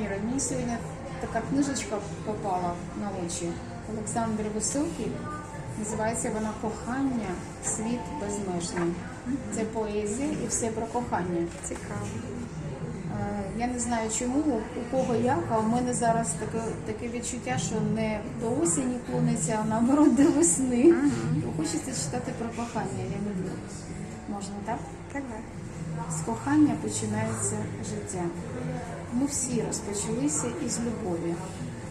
Іра, мені сьогодні така книжечка попала на очі. Олександр Високий. Називається вона Кохання, світ безмежний. Це поезія і все про кохання. Цікаво. Е, Я не знаю чому, у кого як, а у мене зараз таке, таке відчуття, що не до осені клониться, а наоборот до весни. Хочеться читати про кохання, я люблю. Можна так? Давай. З кохання починається життя. Ми всі розпочалися із любові.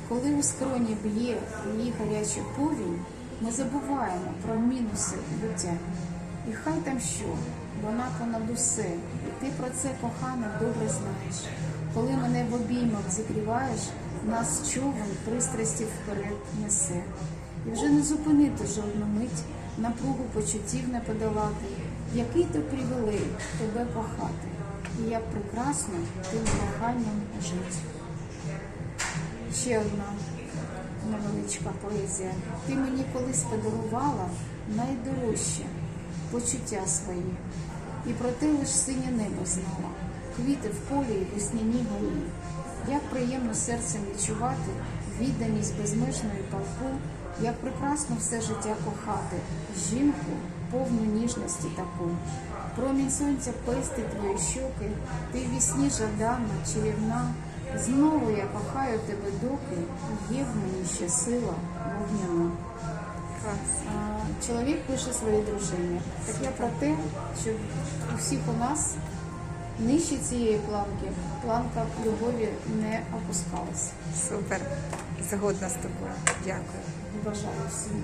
Коли у скроні б'є її гарячий повінь, ми забуваємо про мінуси буття. І хай там що, вона понад усе, і ти про це кохана добре знаєш. Коли мене в обіймах зігріваєш, нас човен пристрасті вперед несе. І вже не зупинити жодну мить, напругу почуттів не подолати. Який то привілей тебе кохати, і як прекрасно тим коханням жить. Ще одна невеличка поезія. Ти мені колись подарувала найдорожче почуття свої, і про те лиш синє небо знала, квіти в полі і весняні гаї. Як приємно серцем відчувати відданість безмежної палку, як прекрасно все життя кохати, жінку повну ніжності таку. Промінь сонця пестить твої щоки, ти вісні жадана, чарівна. Знову я кохаю тебе доки, є в мені ще сила вогняна. Чоловік пише своїй дружині. Так я про те, щоб у всіх у нас нижче цієї планки планка любові не опускалась. Супер. Згодна з тобою. Дякую. Бажаю всім